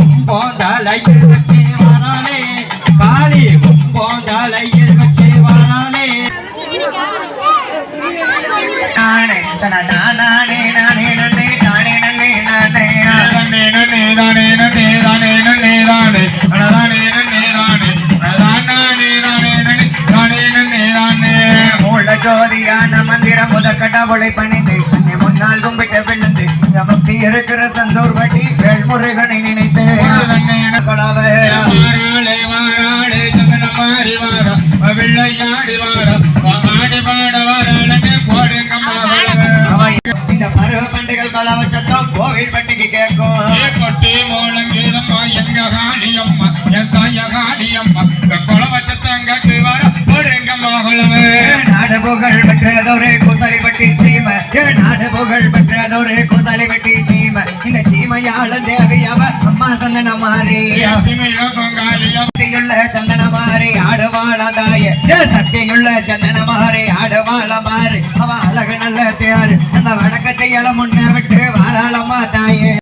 கும்போந்தலையில் வச்சு வராளே காளி கும்போந்தலையில் வச்சு வராளே நானே நானே நானே நானே நானே ஜோதியான மந்திரம் முத கடவுளை பணிந்து முன்னால் கும்பிட்டு விழுந்து நமக்கு இருக்கிற சந்தூர் வட்டி வேல்முருகனை நினைத்து இந்த பருவ பண்டிகள் கொலவ சத்தம் கோவில் பட்டிக்கு கேட்கும். கொட்டி மூலங்கீதம்மா எங்க காளியம்மா என் தாய காளியம்மா. கொலவ சத்தம் கட்டி வர போடுங்கம்மா கொலவே நாடு புகழ் பெற்றதொரு குசலிப்பட்டி சீம. ஏ நாடு புகழ் பெற்றதொரு குசலிப்பட்டி சீம. இந்த சீமையாள தேவி சந்தன மாறி சக்தியுள்ள சந்தன மாறி ஆடுவாள தாய ஏ சக்தியுள்ள சந்தன மாறி ஆடுவாள மாறி அவ அழகு நல்ல தேர் அந்த வழக்கத்தை இள முன்ன விட்டு வாராளம்மா தாயே.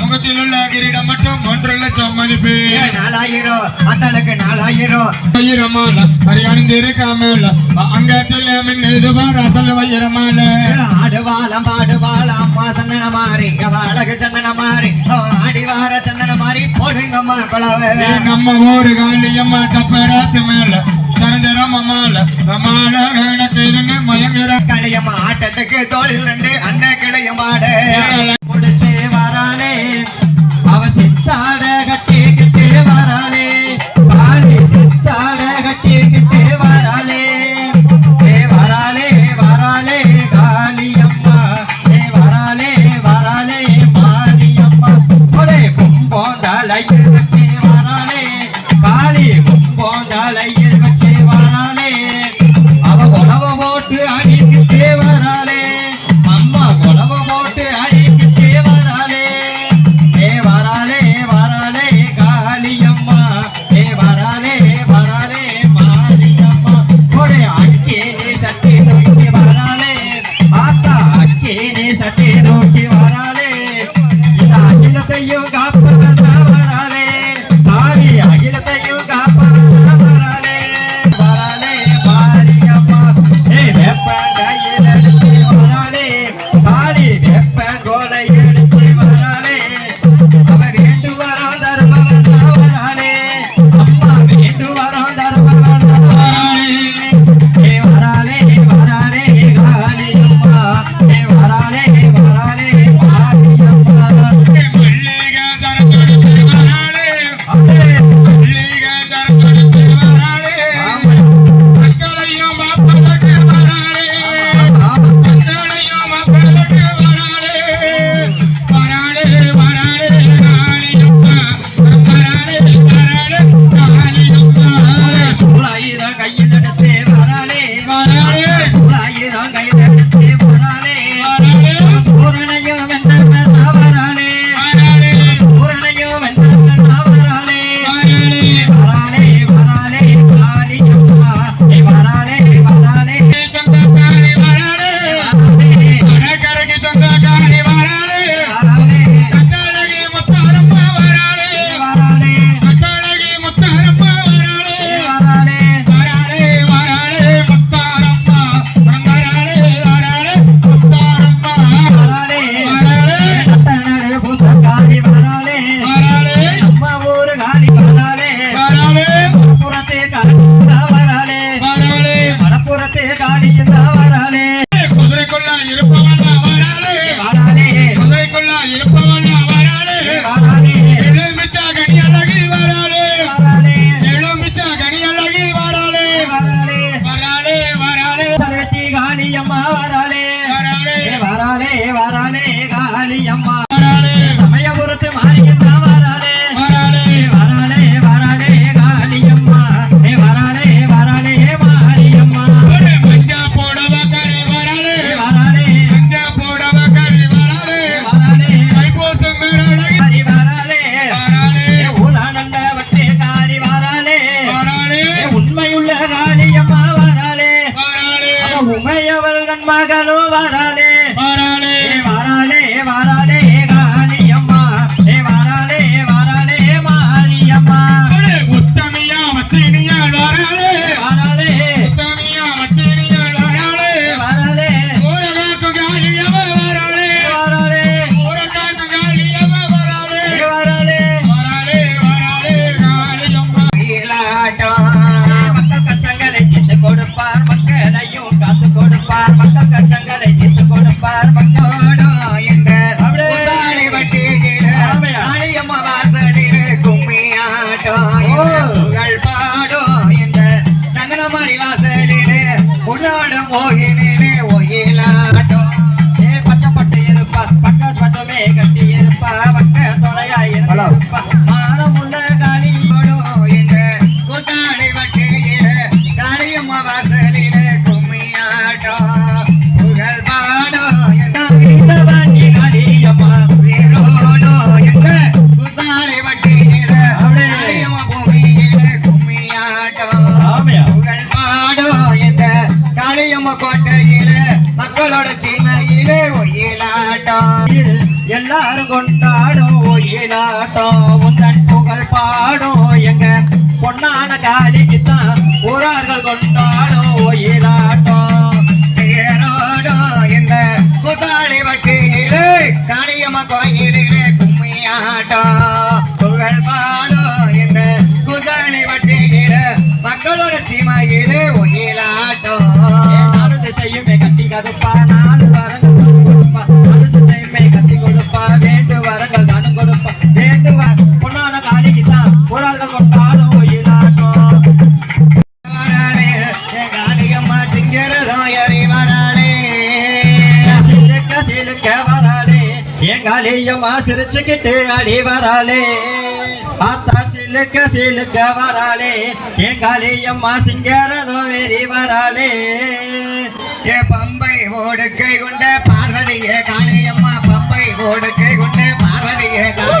முகத்தில் உள்ள கிரீடம் மட்டும் ஒன்று லட்சம் மதிப்பு நாலாயிரம் அந்தளுக்கு நாலாயிரம் வைரமால அணிந்து இருக்காமல அங்கத்தில் மின்னது பார் அசல் வைரமால ஆடுவாளம் பாடுவாளம் அம்மா சந்தன மாறி அவ அழகு சந்தன நம்ம ஊரு காளியம்மா சப்பராத்து மேல சரஞ்சரம மால மால கணக்கு இருந்து மயங்குற களியம்மா ஆட்டத்துக்கு தோளில் ரெண்டு அண்ணன் கிளையம் பாடு. முடிச்சே வரானே அவ சித்தாட yoga. ఎప్పుడో మగను వరలే. மக்களோட சீமையிலே ஒயிலாட்டம் எல்லாரும் கொண்டாடும் ஒயிலாட்டம் உந்தன் புகழ் பாடும். எங்க பொன்னான காலிக்கு தான் கொண்டாடும் ஒயிலாட்டம் கொடுப்பா நாலு வாரங்கள் தனு கொடுப்பா அது டைமே கத்தி கொடுப்பா வேண்டு வாரங்கள் தனு கொடுப்பா வேண்டு பொண்ணான காலிக்கு தான் ஒரு ஆள் கொண்டாடும் ஒயிலாட்டம் காளிகம்மா சிங்கிறதும் எறி வராளே சிலுக்க சிலுக்க வராளே என் காளியம்மா சிரிச்சுக்கிட்டு அடி வராளே பார்த்தா வெறி வராளே. ஏ பம்பை ஓடுக்கை கொண்ட பார்வதியே காளியம்மா பம்பை ஓடுக்கை கொண்ட பார்வதியே காளி